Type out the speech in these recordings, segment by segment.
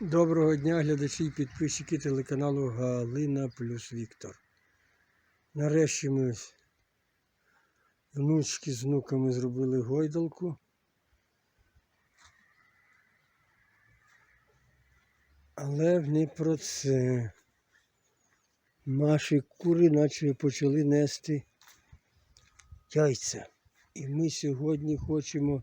Доброго дня, глядачі і підписчики телеканалу Галина плюс Віктор. Нарешті ми внучки з внуками зробили гойдалку. Але не про це. Наші кури наче почали нести яйця. І ми сьогодні хочемо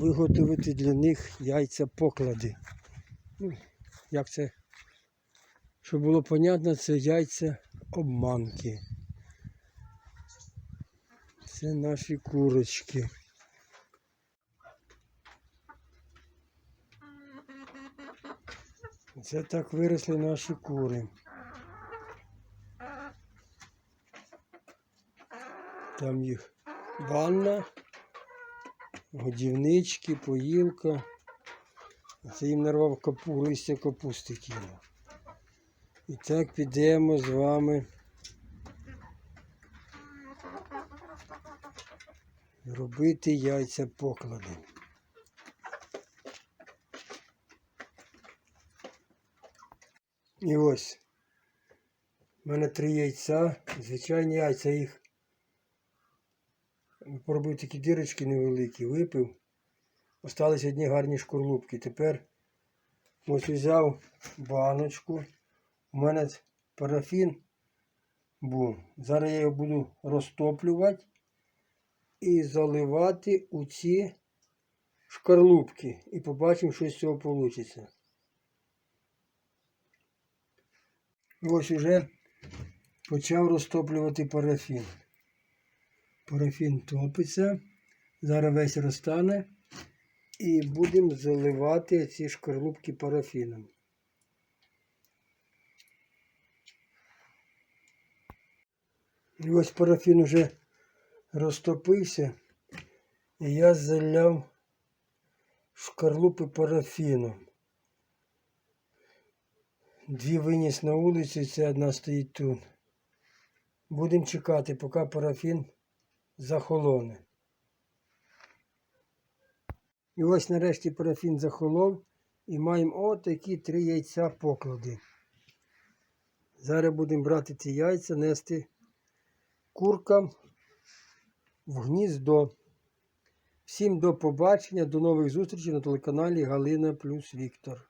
виготовити для них яйця поклади. Ну, як це? Щоб було понятно, це яйця обманки. Це наші курочки. Це так виросли наші кури. Там їх ванна годівнички, поїлка. Це їм нарвав капу, листя капусти кинув. І так підемо з вами. Робити яйця поклади. І ось. У мене три яйця, звичайні яйця їх поробив такі дірочки невеликі, випив. Остались одні гарні шкурлупки. Тепер ось взяв баночку. У мене парафін був. Зараз я його буду розтоплювати і заливати у ці шкарлупки. І побачимо, що з цього вийде. Ось уже почав розтоплювати парафін. Парафін топиться. Зараз весь розтане. І будемо заливати ці шкарлупки парафіном. І ось парафін вже розтопився. І я заляв шкарлупи парафіном. Дві виніс на вулицю, це одна стоїть тут. Будемо чекати, поки парафін захолоне. І ось нарешті парафін захолов і маємо отакі три яйця поклади. Зараз будемо брати ці яйця, нести куркам в гніздо. Всім до побачення, до нових зустрічей на телеканалі Галина плюс Віктор.